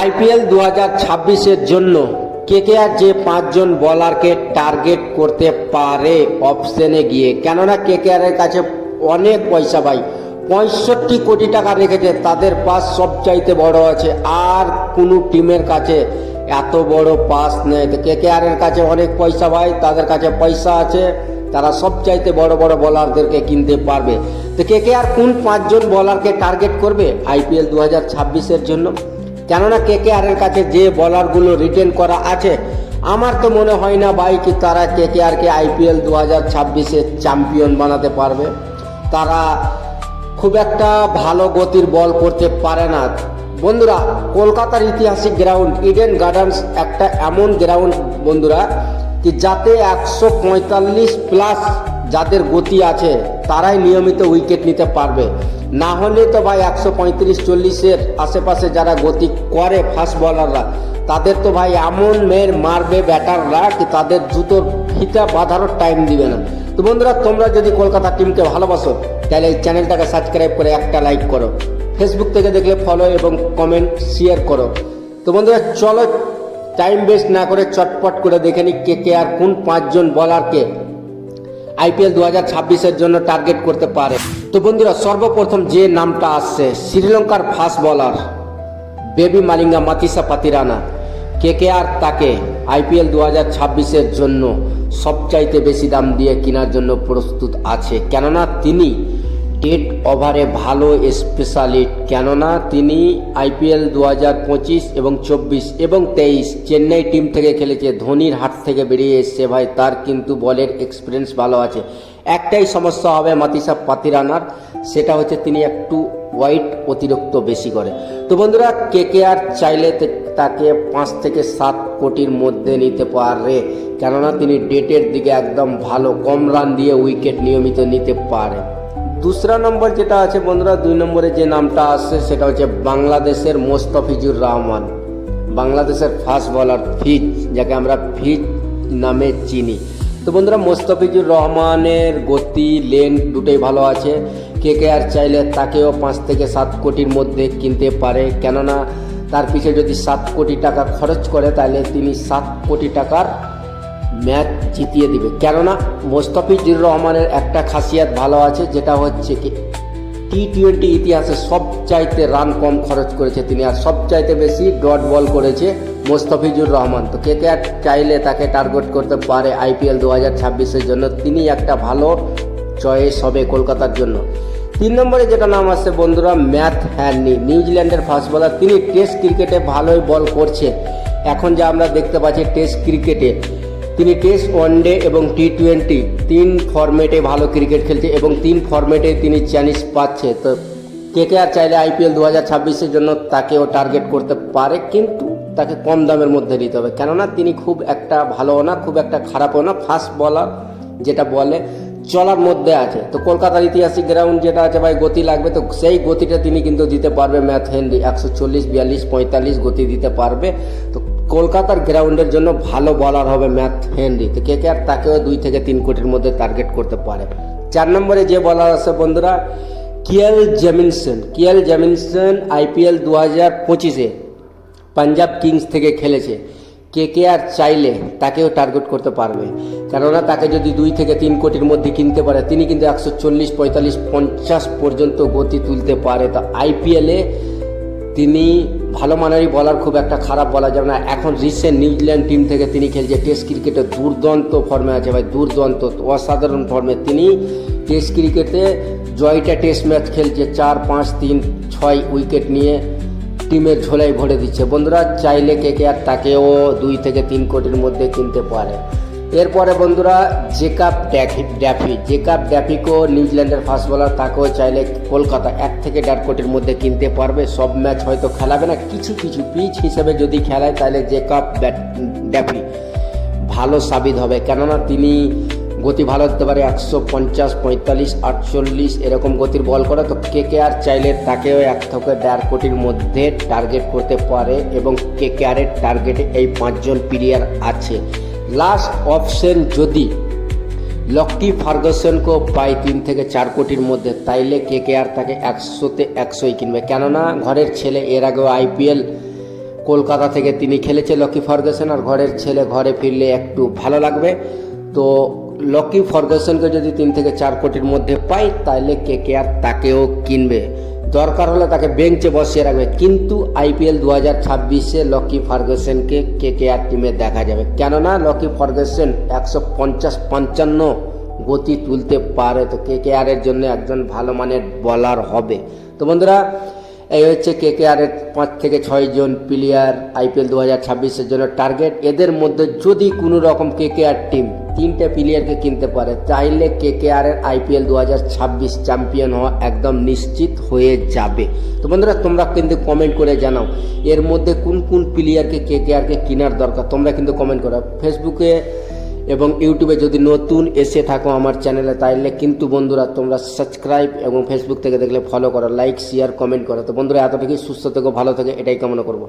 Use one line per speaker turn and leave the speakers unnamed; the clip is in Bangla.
আইপিএল দু হাজার ছাব্বিশের জন্য কেকেআর যে পাঁচজন বলারকে টার্গেট করতে পারে অপশনে গিয়ে। কেননা কেকেআরের কাছে অনেক পয়সা ভাই, পঁয়ষট্টি কোটি টাকা রেখেছে, তাদের পাস সবচাইতে বড় আছে। আর কোনো টিমের কাছে এত বড় পাস নেই। তো কেকেআরের কাছে অনেক পয়সা ভাই, তাদের কাছে পয়সা আছে, তারা সবচাইতে বড় বড় বলারদেরকে কিনতে পারবে। তো কেকেআর কোন পাঁচজন বলারকে টার্গেট করবে আইপিএল দু হাজার ছাব্বিশের জন্য? কেননা কে কে আরের কাছে যে বলারগুলো রিটেন করা আছে, আমার তো মনে হয় না ভাই কি তারা কে কে আরকে আইপিএল দু হাজার ছাব্বিশে চ্যাম্পিয়ন বানাতে পারবে। তারা খুব একটা ভালো গতির বল করতে পারে না। বন্ধুরা, কলকাতার ঐতিহাসিক গ্রাউন্ড ইডেন গার্ডেন্স একটা এমন গ্রাউন্ড বন্ধুরা, কি যাতে একশো পঁয়তাল্লিশ প্লাস যাদের গতি আছে তারাই নিয়মিত উইকেট নিতে পারবে। না হলে তো ভাই একশো পঁয়ত্রিশ চল্লিশের আশেপাশে যারা গতি করে ফাস্ট বলাররা তাদের তো ভাই এমন মেয়ের মারবে ব্যাটাররা কি তাদের জুতোর ফিতা বাঁধারও টাইম দিবে না। তো বন্ধুরা, তোমরা যদি কলকাতা টিমকে ভালোবাসো, তাহলে এই চ্যানেলটাকে সাবস্ক্রাইব করে একটা লাইক করো। ফেসবুক থেকে দেখলে ফলো এবং কমেন্ট শেয়ার করো। তো বন্ধুরা, চলো টাইম ওয়েস্ট না করে চটপট করে দেখে নি কে কে আর কোন পাঁচজন বলারকে আইপিএল দু হাজার ছাব্বিশের জন্য টার্গেট করতে পারে। তো বন্ধুরা, সর্বপ্রথম যে নামটা আসছে, শ্রীলঙ্কার fast bowler baby Malinga Matheesha Pathirana. কে কে আর তাকে আইপিএল দু হাজার ছাব্বিশের জন্য সবচাইতে বেশি দাম দিয়ে কেনার জন্য প্রস্তুত আছে? কেননা তিনি ডেট ওভারে ভালো স্পেশালিস্ট কেননা তিনি আইপিএল দু হাজার পঁচিশ এবং চব্বিশ এবং তেইশ চেন্নাই টিম থেকে খেলেছে, ধোনির হাট থেকে বেরিয়ে এসছে ভাই, তার কিন্তু বলের এক্সপিরিয়েন্স ভালো আছে। একটাই সমস্যা হবে মাতিসা পাতিরানার, সেটা হচ্ছে তিনি একটু হোয়াইট অতিরিক্ত বেশি করে। তো বন্ধুরা কে কে আর চাইলে তাকে পাঁচ থেকে সাত কোটির মধ্যে নিতে পারে, কেননা তিনি ডেটের দিকে একদম ভালো কম রান দিয়ে উইকেট নিয়মিত নিতে পারে। দুসরা নম্বর যেটা আছে বন্ধুরা, দুই নম্বরে যে নামটা আসছে, সেটা হচ্ছে বাংলাদেশের মোস্তফিজুর রহমান। বাংলাদেশের ফাস্ট বলার ফিজ, যাকে আমরা ফিজ নামে চিনি। তো বন্ধুরা মোস্তফিজুর রহমানের গতি লেন দুটোই ভালো আছে। কে কে আর চাইলে তাকেও পাঁচ থেকে সাত কোটির মধ্যে কিনতে পারে। কেননা, তার পিছে যদি সাত কোটি টাকা খরচ করে, তাহলে তিনি সাত কোটি টাকার ম্যাচ জিতিয়ে দিবে। কেননা মোস্তফিজুর রহমানের একটা খাসিয়াত ভালো আছে, যেটা হচ্ছে কি টি টোয়েন্টি ইতিহাসে সবচাইতে রান কম খরচ করেছে তিনি, আর সবচাইতে বেশি ডট বল করেছে মোস্তফিজুর রহমান। তো কে কে চাইলে তাকে টার্গেট করতে পারে আইপিএল দু হাজার ছাব্বিশের জন্য, তিনি একটা ভালো চয়েস হবে কলকাতার জন্য। তিন নম্বরে যেটা নাম আসছে বন্ধুরা, ম্যাথ হ্যান্ডনি নিউজিল্যান্ডের ফাস্ট বলার তিনি টেস্ট ক্রিকেটে ভালোই বল করছে এখন যা আমরা দেখতে পাচ্ছি টেস্ট ক্রিকেটে তিনি টেস্ট ওয়ানডে এবং টি টোয়েন্টি তিন ফরম্যাটে ভালো ক্রিকেট খেলছে এবং তিন ফরম্যাটে তিনি চ্যালেঞ্জ পাচ্ছে। তো কে কে আর চাইলে আইপিএল দু হাজার ছাব্বিশের জন্য তাকেও টার্গেট করতে পারে, কিন্তু তাকে কম দামের মধ্যে নিতে হবে। কেননা তিনি খুব একটা ভালো না, খুব একটা খারাপও না, ফাস্ট বলার যেটা বলে, চলার মধ্যে আছে। তো কলকাতার ঐতিহাসিক গ্রাউন্ড যেটা আছে ভাই, গতি লাগবে, তো সেই গতিটা তিনি কিন্তু দিতে পারবে ম্যাথ হেনরি। একশো চল্লিশ, বিয়াল্লিশ, পঁয়তাল্লিশ গতি দিতে পারবে। তো কলকাতার গ্রাউন্ডের জন্য ভালো বলার হবে ম্যাথ হেনরি। তো কে কে আর তাকেও দুই থেকে তিন কোটির মধ্যে টার্গেট করতে পারে। চার নম্বরে যে বলার আছে বন্ধুরা, কিয়াল জেমিনসন। কিয়াল জেমিনসন আইপিএল দু হাজার পঁচিশে পাঞ্জাব কিংস থেকে খেলেছে। কে কে আর চাইলে তাকেও টার্গেট করতে পারবে। কেননা তাকে যদি দুই থেকে তিন কোটির মধ্যে কিনতে পারে, তিনি কিন্তু একশো চল্লিশ পঁয়তাল্লিশ পঞ্চাশ পর্যন্ত গতি তুলতে পারে। তো আইপিএলে তিনি ভালো মানেরই বলার খুব একটা খারাপ বলা যাবে না। এখন রিসেন্ট নিউজিল্যান্ড টিম থেকে তিনি খেলছে টেস্ট ক্রিকেটে দুর্দান্ত ফর্মে আছে ভাই, দুর্দান্ত, অসাধারণ ফর্মে তিনি টেস্ট ক্রিকেটে জয়টা টেস্ট ম্যাচ খেলছে চার, পাঁচ, তিন, ছয় উইকেট নিয়ে টিমের ঝোলাই ভরে দিচ্ছে। বন্ধুরা, চাইলে কে কে আর তাকেও দুই থেকে তিন কোটির মধ্যে কিনতে পারে। এরপরে বন্ধুরা, জেকাব ড্যাফি ড্যাফি। জেকাব ড্যাফিকেও নিউজিল্যান্ডের ফাস্ট বলার তাকেও চাইলে কলকাতা এক থেকে দেড় কোটির মধ্যে কিনতে পারবে। সব ম্যাচ হয়তো খেলাবে না। কিছু কিছু পিচ হিসেবে যদি খেলায়, তাহলে জেকাব ড্যাফি ভালো সাবিত হবে। কেননা তিনি গতি ভালো হতে পারে একশো পঞ্চাশ, পঁয়তাল্লিশ, আটচল্লিশ এরকম গতির বল করে। তো কে কে আর চাইলে তাকেও এক থেকে দেড় কোটির মধ্যে টার্গেট করতে পারে এবং কে কে আরের টার্গেটে এই পাঁচজন প্লেয়ার আছে। লাস্ট অপশন যদি লক্কি ফার্গাসনকেও পাই তিন থেকে চার কোটির মধ্যে, তাইলে কে কে আর তাকে একশোতে একশোই কিনবে। কেননা ঘরের ছেলে এর আগেও আইপিএল কলকাতা থেকে তিনি খেলেছে লকি ফার্গুসন আর ঘরের ছেলে ঘরে ফিরলে একটু ভালো লাগবে। তো লকি ফার্গুসনকে যদি তিন থেকে চার কোটির মধ্যে পাই তাহলে কে কে আর তাকেও কিনবে। দরকার হলে তাকে বেঞ্চে বসিয়ে রাখবে। কিন্তু আইপিএল দু হাজার ছাব্বিশে লকি ফার্গুসনকে কে কে আর টিমে দেখা যাবে। কেননা লকি ফার্গুসন একশো পঞ্চাশ পঞ্চান্ন গতি তুলতে পারে। তো কে কে আর এর জন্য একজন ভালো মানের বলার হবে। তো বন্ধুরা এই হচ্ছে কে কে আর এর পাঁচ থেকে ছয় জন প্লেয়ার আইপিএল দু হাজার ছাব্বিশের জন্য টার্গেট। এদের মধ্যে যদি কোনো রকম কে কে আর টিম তিনটে প্লেয়ারকে কিনতে পারে চাইলে কে কে আর এর আইপিএল দু হাজার ছাব্বিশ চ্যাম্পিয়ন হওয়া একদম নিশ্চিত হয়ে যাবে। তো বন্ধুরা, তোমরা কিন্তু কমেন্ট করে জানাও, এর মধ্যে কোন কোন প্লেয়ারকে কে কে আরকে কেনার দরকার? তোমরা কিন্তু কমেন্ট করো। ফেসবুকে এবং ইউটিউবে যদি নতুন এসে থাকো আমার চ্যানেলে, তাইলে কিন্তু বন্ধুরা তোমরা সাবস্ক্রাইব এবং ফেসবুক থেকে দেখলে ফলো করো লাইক শেয়ার কমেন্ট করো। তো বন্ধুরা এত এতটুকুই, সুস্থ থেকো, ভালো থেকে, এটাই কামনা করব।